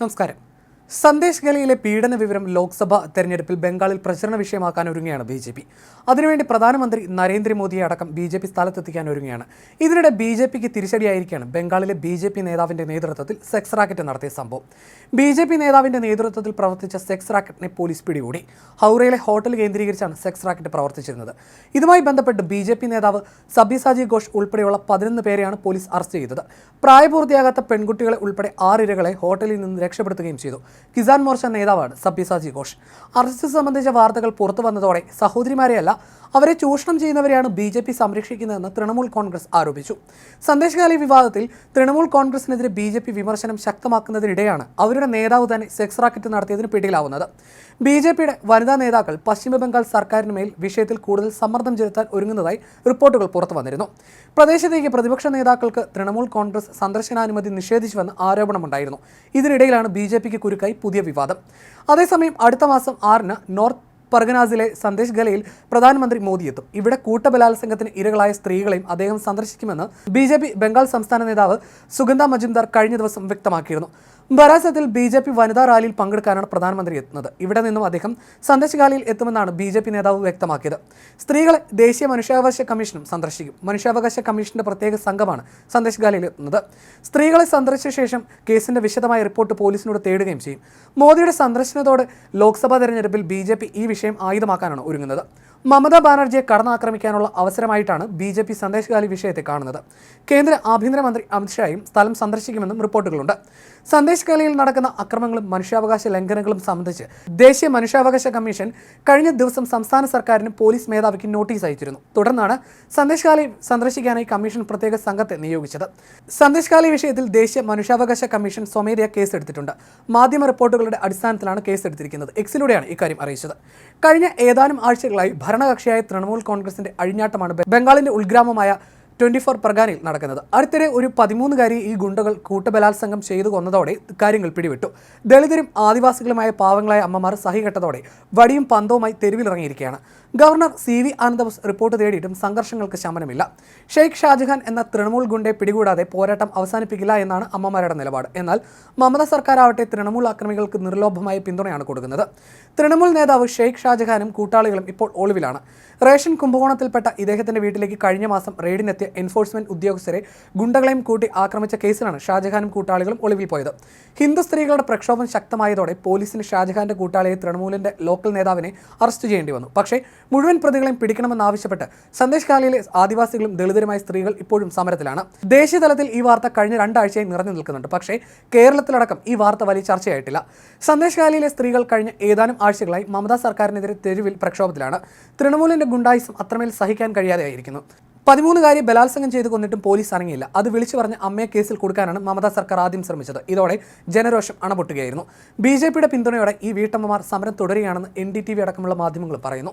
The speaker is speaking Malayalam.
നമസ്കാരം. സന്ദേശ് ഗലയിലെ പീഡന വിവരം ലോക്സഭ തെരഞ്ഞെടുപ്പിൽ ബംഗാളിൽ പ്രചരണ വിഷയമാക്കാൻ ഒരുങ്ങുകയാണ് ബി ജെ പി. അതിനുവേണ്ടി പ്രധാനമന്ത്രി നരേന്ദ്രമോദിയെ അടക്കം ബി ജെ പി സ്ഥലത്തെത്തിക്കാൻ ഒരുങ്ങുകയാണ്. ഇതിനിടെ ബി ജെ പിക്ക് തിരിച്ചടിയായിരിക്കുകയാണ് ബംഗാളിലെ ബി ജെ പി നേതാവിന്റെ നേതൃത്വത്തിൽ സെക്സ് റാക്കറ്റ് നടത്തിയ സംഭവം. ബി ജെ പി നേതാവിന്റെ നേതൃത്വത്തിൽ പ്രവർത്തിച്ച സെക്സ് റാക്കറ്റിനെ പോലീസ് പിടികൂടി. ഹൗറയിലെ ഹോട്ടൽ കേന്ദ്രീകരിച്ചാണ് സെക്സ് റാക്കറ്റ് പ്രവർത്തിച്ചിരുന്നത്. ഇതുമായി ബന്ധപ്പെട്ട് ബി ജെ പി നേതാവ് സബ്യസാജി ഘോഷ് ഉൾപ്പെടെയുള്ള പതിനൊന്ന് പേരെയാണ് പോലീസ് അറസ്റ്റ് ചെയ്തത്. പ്രായപൂർത്തിയാകാത്ത പെൺകുട്ടികളെ ഉൾപ്പെടെ ആറിരകളെ ഹോട്ടലിൽ നിന്ന് രക്ഷപ്പെടുത്തുകയും ചെയ്തു. കിസാൻ മോർച്ച നേതാവാണ് സബ്യസാജി ഘോഷ്. അറസ്റ്റ് സംബന്ധിച്ച വാർത്തകൾ പുറത്തു വന്നതോടെ സഹോദരിമാരെയല്ല അവരെ ചൂഷണം ചെയ്യുന്നവരെയാണ് ബി ജെ പി സംരക്ഷിക്കുന്നതെന്ന് തൃണമൂൽ കോൺഗ്രസ് ആരോപിച്ചു. സന്ദേശകാലി വിവാദത്തിൽ തൃണമൂൽ കോൺഗ്രസിനെതിരെ ബി ജെ പി വിമർശനം ശക്തമാക്കുന്നതിനിടെയാണ് അവരുടെ നേതാവ് തന്നെ സെക്സ് റാക്കറ്റ് നടത്തിയതിന് പിടിയിലാവുന്നത്. ബി ജെ പിയുടെ വനിതാ നേതാക്കൾ പശ്ചിമബംഗാൾ സർക്കാരിന് മേൽ വിഷയത്തിൽ കൂടുതൽ സമ്മർദ്ദം ചെലുത്താൻ ഒരുങ്ങുന്നതായി റിപ്പോർട്ടുകൾ പുറത്തു വന്നിരുന്നു. പ്രദേശത്തേക്ക് പ്രതിപക്ഷ നേതാക്കൾക്ക് തൃണമൂൽ കോൺഗ്രസ് സന്ദർശനാനുമതി നിഷേധിച്ചുവെന്ന് ആരോപണമുണ്ടായിരുന്നു. ഇതിനിടയിലാണ് ബി ജെ പിക്ക് കുരുക്കായി പുതിയ വിവാദം. അതേസമയം അടുത്ത മാസം ആറിന് നോർത്ത് പർഗനാസിലെ സന്ദേശ് ഗലയിൽ പ്രധാനമന്ത്രി മോദി എത്തും ഇവിടെ കൂട്ടബലാത്സംഗത്തിന് ഇരകളായ സ്ത്രീകളെയും അദ്ദേഹം സന്ദർശിക്കുമെന്ന് ബി ബംഗാൾ സംസ്ഥാന നേതാവ് സുഗന്ധ മജുംദാർ കഴിഞ്ഞ ദിവസം വ്യക്തമാക്കിയിരുന്നു. ബരാസത്തിൽ ബി ജെ പി വനിതാ റാലിയിൽ പങ്കെടുക്കാനാണ് പ്രധാനമന്ത്രി എത്തുന്നത്. ഇവിടെ നിന്നും അദ്ദേഹം സന്ദർശകാലയിൽ എത്തുമെന്നാണ് ബി ജെ പി നേതാവ് വ്യക്തമാക്കിയത്. സ്ത്രീകളെ ദേശീയ മനുഷ്യാവകാശ കമ്മീഷനും സന്ദർശിക്കും. മനുഷ്യാവകാശ കമ്മീഷന്റെ പ്രത്യേക സംഘമാണ് സന്ദർശകാലയിൽ എത്തുന്നത്. സ്ത്രീകളെ സന്ദർശിച്ച ശേഷം കേസിന്റെ വിശദമായ റിപ്പോർട്ട് പോലീസിനോട് തേടുകയും ചെയ്യും. മോദിയുടെ സന്ദർശനത്തോടെ ലോക്സഭാ തെരഞ്ഞെടുപ്പിൽ ബി ഈ വിഷയം ആയുധമാക്കാനാണ് ഒരുങ്ങുന്നത്. മമതാ ബാനർജിയെ കടന്നാക്രമിക്കാനുള്ള അവസരമായിട്ടാണ് ബി ജെ പി സന്ദേശകാലി വിഷയത്തെ കാണുന്നത്. കേന്ദ്ര ആഭ്യന്തരമന്ത്രി അമിത്ഷായും സ്ഥലം സന്ദർശിക്കുമെന്നും റിപ്പോർട്ടുകളുണ്ട്. സന്ദേശകാലിയിൽ നടക്കുന്ന അക്രമങ്ങളും മനുഷ്യാവകാശ ലംഘനങ്ങളും സംബന്ധിച്ച് ദേശീയ മനുഷ്യാവകാശ കമ്മീഷൻ കഴിഞ്ഞ ദിവസം സംസ്ഥാന സർക്കാരിന് പോലീസ് മേധാവിക്ക് നോട്ടീസ് അയച്ചിരുന്നു. തുടർന്നാണ് സന്ദേശകാലി സന്ദർശിക്കാനായി കമ്മീഷൻ പ്രത്യേക സംഘത്തെ നിയോഗിച്ചത്. സന്ദേശകാലി വിഷയത്തിൽ ദേശീയ മനുഷ്യാവകാശ കമ്മീഷൻ സ്വമേധയാ കേസെടുത്തിട്ടുണ്ട്. മാധ്യമ റിപ്പോർട്ടുകളുടെ അടിസ്ഥാനത്തിലാണ് കേസെടുത്തിരിക്കുന്നത്. എക്സിലൂടെയാണ് ഇക്കാര്യം അറിയിച്ചത്. കഴിഞ്ഞ ഏതാനും ആഴ്ചകളായി ഭരണകക്ഷിയായ തൃണമൂൽ കോൺഗ്രസിന്റെ അഴിഞ്ഞാട്ടമാണ് ബംഗാളിന്റെ ഉൾഗ്രാമമായ ട്വന്റി ഫോർ പ്രകാരിൽ നടക്കുന്നത്. അടുത്തിടെ ഒരു പതിമൂന്നുകാരി ഈ ഗുണ്ടകൾ കൂട്ടബലാത്സംഗം ചെയ്തു കൊന്നതോടെ കാര്യങ്ങൾ പിടിവിട്ടു. ദളിതരും ആദിവാസികളുമായ പാവങ്ങളായ അമ്മമാർ സഹികെട്ടതോടെ വടിയും പന്തവുമായി തെരുവിലിറങ്ങിയിരിക്കുകയാണ്. Governor C V Ananda Bose report തേടിയിട്ടും സംഘർഷങ്ങൾക്ക് ശമനമില്ല. ഷെയ്ഖ് ഷാജഹാൻ എന്ന തൃണമൂൽ ഗുണ്ടെ പിടികൂടാതെ പോരാട്ടം അവസാനിപ്പിക്കില്ല എന്നാണ് അമ്മമാരുടെ നിലപാട്. എന്നാൽ മമത സർക്കാരാവട്ടെ തൃണമൂൽ അക്രമികൾക്ക് നിർലോഭമായ പിന്തുണയാണ് കൊടുക്കുന്നത്. തൃണമൂൽ നേതാവ് ഷെയ്ഖ് ഷാജഹാനും കൂട്ടാളികളും ഇപ്പോൾ ഒളിവിലാണ്. റേഷൻ കുംഭകോണത്തിൽപ്പെട്ട ഇദ്ദേഹത്തിന്റെ വീട്ടിലേക്ക് കഴിഞ്ഞ മാസം റെയ്ഡിനെത്തിയ എൻഫോഴ്സ്മെന്റ് ഉദ്യോഗസ്ഥരെ ഗുണ്ടകളെയും കൂട്ടി ആക്രമിച്ച കേസിലാണ് ഷാജഹാനും കൂട്ടാളികളും ഒളിവിൽ പോയത്. ഹിന്ദു സ്ത്രീകളുടെ പ്രക്ഷോഭം ശക്തമായതോടെ പോലീസിന് ഷാജഹാന്റെ കൂട്ടാളിയെ തൃണമൂലിന്റെ ലോക്കൽ നേതാവിനെ അറസ്റ്റ് ചെയ്യേണ്ടി വന്നു. പക്ഷേ മുഴുവൻ പ്രതികളെയും പിടിക്കണമെന്നാവശ്യപ്പെട്ട് സന്ദേശ് കാലിയിലെ ആദിവാസികളും ദളിതരുമായ സ്ത്രീകൾ ഇപ്പോഴും സമരത്തിലാണ്. ദേശീയതലത്തിൽ ഈ വാർത്ത കഴിഞ്ഞ രണ്ടാഴ്ചയായി നിറഞ്ഞു നിൽക്കുന്നുണ്ട്. പക്ഷേ കേരളത്തിലടക്കം ഈ വാർത്ത വലിയ ചർച്ചയായിട്ടില്ല. സന്ദേശ് കാലിയിലെ സ്ത്രീകൾ കഴിഞ്ഞ ഏതാനും ആഴ്ചകളായി മമതാ സർക്കാരിനെതിരെ തെരുവിൽ പ്രക്ഷോഭത്തിലാണ്. തൃണമൂലിന്റെ ഗുണ്ടായിസം അത്രമേൽ സഹിക്കാൻ കഴിയാതെയായിരിക്കുന്നു. പതിമൂന്നുകാരി ബലാത്സംഗം ചെയ്ത് കൊന്നിട്ടും പോലീസ് അറിഞ്ഞില്ല അത് വിളിച്ചു പറഞ്ഞ് അമ്മയെ കേസിൽ കൊടുക്കാനാണ് മമതാ സർക്കാർ ആദ്യം ശ്രമിച്ചത്. ഇതോടെ ജനരോഷം അണപൊട്ടുകയായിരുന്നു. ബി ജെ പിയുടെ പിന്തുണയോടെ ഈ വീട്ടമ്മമാർ സമരം തുടരുകയാണെന്ന് എൻ ഡി ടി വി അടക്കമുള്ള മാധ്യമങ്ങൾ പറയുന്നു.